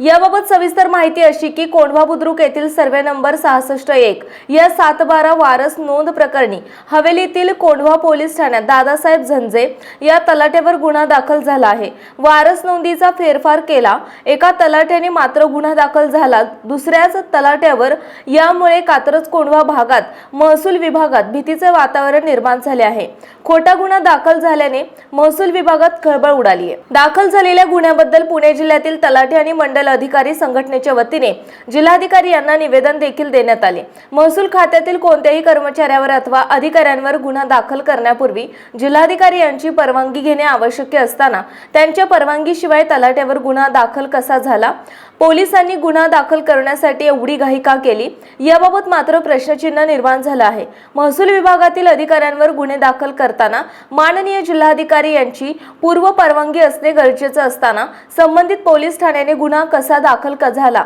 याबाबत सविस्तर माहिती अशी की कोंढवा बुद्रुक येथील सर्वे नंबर सहासष्ट एक या सात बारा वारस नोंद प्रकरणी हवेलीतील कोंढवा पोलीस ठाण्यात दादासाहेब झंजे या तलाट्यावर गुन्हा दाखल झाला आहे. वारस नोंदीचा फेरफार केला एका तलाट्याने मात्र गुन्हा दाखल झाला. दुसऱ्याच तलाट्यावर यामुळे कात्रज कोंढवा भागात महसूल विभागात भीतीचे वातावरण निर्माण झाले आहे. खोटा गुन्हा दाखल झाल्याने महसूल विभागात खळबळ उडाली आहे. दाखल झालेल्या गुन्ह्याबद्दल पुणे जिल्ह्यातील तलाठी आणि मंडल अधिकारी संघटनेच्या वतीने जिल्हाधिकारी यांना निवेदन देखील देण्यात आले. महसूल खात्यातील कोणत्याही कर्मचाऱ्यावर अथवा अधिकाऱ्यांवर गुन्हा दाखल करण्यापूर्वी जिल्हाधिकारी यांची परवानगी घेणे आवश्यक असताना त्यांच्या परवानगीशिवाय तलाट्यावर गुन्हा दाखल कसा झाला? पोलिसांनी गुन्हा दाखल करण्यासाठी एवढी घाई का केली? याबाबत मात्र प्रश्नचिन्ह निर्माण झालं आहे. महसूल विभागातील अधिकाऱ्यांवर गुन्हे दाखल करताना माननीय जिल्हाधिकारी यांची पूर्व परवानगी असणे गरजेचं असताना संबंधित पोलीस ठाण्याने गुन्हा कसा दाखल झाला?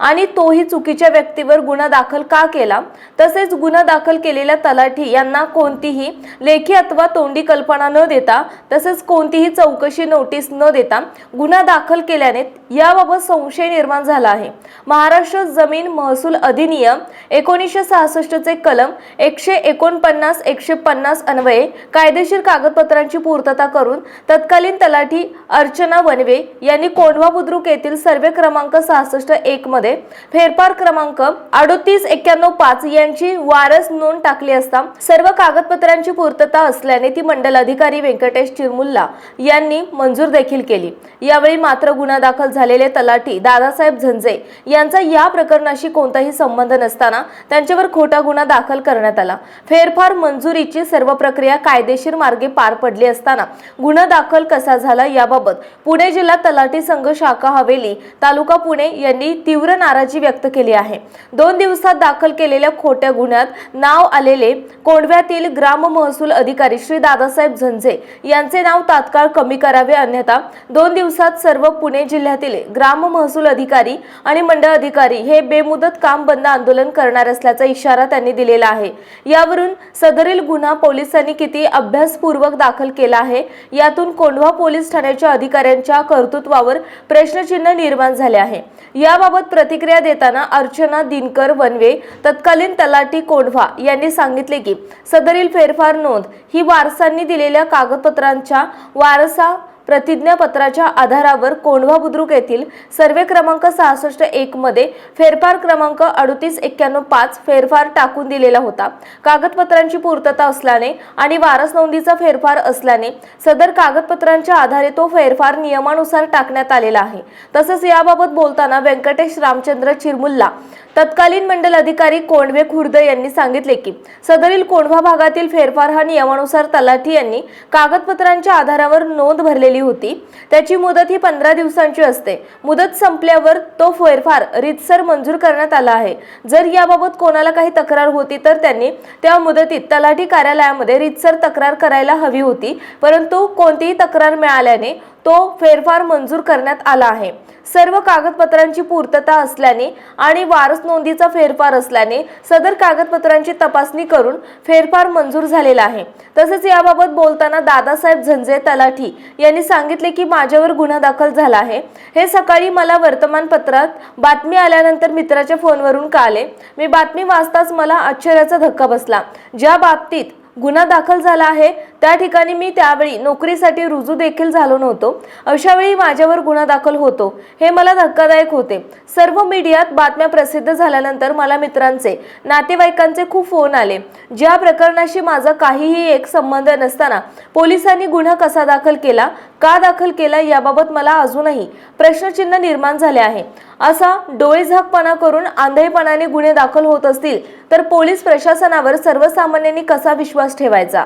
आणि तोही चुकीच्या व्यक्तीवर गुन्हा दाखल का केला? तसेच गुन्हा दाखल केलेल्या तलाठी यांना कोणतीही लेखी अथवा तोंडी कल्पना न देता तसेच कोणतीही चौकशी नोटीस न देता गुन्हा दाखल केल्याने याबाबत संशय निर्माण झाला आहे. महाराष्ट्र जमीन महसूल अधिनियम एकोणीसशे सहासष्टचे कलम एकशे एकोणपन्नास एकशे पन्नास अन्वये कायदेशीर कागदपत्रांची पूर्तता करून तत्कालीन तलाठी अर्चना वनवे यांनी कोंढवा बुद्रुक येथील सर्वे क्रमांक सहासष्ट एक मध्ये मध्ये फेरफार क्रमांक अडोतीस एक्क्याण्णव पाच यांची वारस नोंद टाकली असता सर्व कागदपत्रांची पूर्तता असल्याने ती मंडल अधिकारी व्यंकटेश चिरमुल्ला यांनी मंजूर देखील केली. यावेळी मात्र गुन्हा दाखल झालेले तलाठी दादासाहेब झंजे यांचा या प्रकरणाशी कोणताही संबंध नसताना त्यांच्यावर खोटा गुन्हा दाखल करण्यात आला. फेरफार मंजुरीची सर्व प्रक्रिया कायदेशीर मार्गे पार पडली असताना गुन्हा दाखल कसा झाला याबाबत पुणे जिल्हा तलाठी संघ शाखा हवेली तालुका पुणे यांनी तीव्र नाराजी व्यक्त केली आहे. दोन दिवसात दाखल केलेल्या खोट्या गुन्ह्यात नाव आलेले कोंडव्यातील ग्राम महसूल अधिकारी श्री दादासाहेब झंझे यांचे नाव तात्काळ कमी करावे अन्यथा दोन दिवसात सर्व पुणे जिल्ह्यातील ग्राम महसूल अधिकारी आणि मंडळ अधिकारी हे बेमुदत काम बंद आंदोलन करणार असल्याचा इशारा त्यांनी दिलेला आहे. यावरून सदरील गुन्हा पोलिसांनी किती अभ्यासपूर्वक दाखल केला आहे यातून कोंढवा पोलीस ठाण्याच्या अधिकाऱ्यांच्या कर्तृत्वावर प्रश्नचिन्ह निर्माण झाले आहे. याबाबत प्रति प्रतिक्रिया देताना अर्चना दिनकर वनवे तत्कालीन तलाठी कोंढवा यांनी सांगितले की सदरील फेरफार नोंद ही वारसांनी दिलेल्या कागदपत्रांच्या वारसा प्रतिज्ञापत्राच्या आधारावर कोंढवा बुद्रुक येथील सर्वे क्रमांक सहासष्ट एक मध्ये फेरफार क्रमांक अडतीस एक्क्याण्णव पाच फेरफार टाकून दिलेला होता. कागदपत्रांची पूर्तता असल्याने आणि वारस नोंदीचा फेरफार असल्याने सदर कागदपत्रांच्या आधारे तो फेरफार नियमानुसार टाकण्यात आलेला आहे. तसंच याबाबत बोलताना व्यंकटेश रामचंद्र चिरमुल्ला तत्कालीन मंडल अधिकारी कोंडवे खुर्द यांनी सांगितले की सदरील कोंढवा भागातील फेरफार हा नियमानुसार तलाठी यांनी कागदपत्रांच्या आधारावर नोंद भरलेली होती. त्याची मुदत ही पंधरा दिवसांची असते. मुदत संपल्यावर तो फेरफार रीतसर मंजूर करण्यात आला आहे. जर याबाबत कोणाला काही तक्रार होती तर त्यांनी त्या मुदतीत तलाठी कार्यालयामध्ये रीतसर तक्रार करायला हवी होती. परंतु कोणतीही तक्रार मिळाल्याने तो फेरफार मंजूर करण्यात आला आहे. सर्व कागदपत्रांची पूर्तता असल्याने आणि वारस नोंदीचा फेरफार असल्याने सदर कागदपत्रांची तपासणी करून फेरफार मंजूर झालेला आहे. तसेच याबाबत बोलताना दादासाहेब झंजे तलाठी यांनी सांगितले की माझ्यावर गुन्हा दाखल झाला आहे. हे सकाळी मला वर्तमानपत्रात बातमी आल्यानंतर मित्राच्या फोनवरून कळाले. मी बातमी वाचताच मला आश्चर्याचा धक्का बसला. ज्या बाबतीत गुन्हा दाखल झाला आहे. त्या ठिकाणी मी त्यावेळी नोकरीसाठी रुजू देखील झालो नव्हतो. अशावेळी माझ्यावर गुन्हा दाखल होतो. हे मला धक्कादायक होते. सर्व मीडियात बातम्या प्रसिद्ध झाल्यानंतर मला मित्रांचे नातेवाईकांचे खूप फोन आले. ज्या प्रकरणाशी माझा काहीही एक संबंध नसताना पोलिसांनी गुन्हा कसा दाखल केला का दाखल केला याबाबत मला अजूनही प्रश्नचिन्ह निर्माण झाले आहे. असा डोळेझाकपणा करून आंधळेपणाने गुन्हे दाखल होत असतील तर पोलीस प्रशासनावर सर्वसामान्यांनी कसा विश्वास ठेवायचा?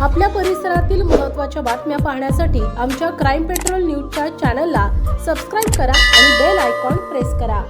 आपल्या परिसरातील महत्त्वाच्या बातम्या पाहण्यासाठी आमच्या क्राईम पेट्रोल न्यूजच्या चॅनलला सबस्क्राईब करा आणि बेल आयकॉन प्रेस करा.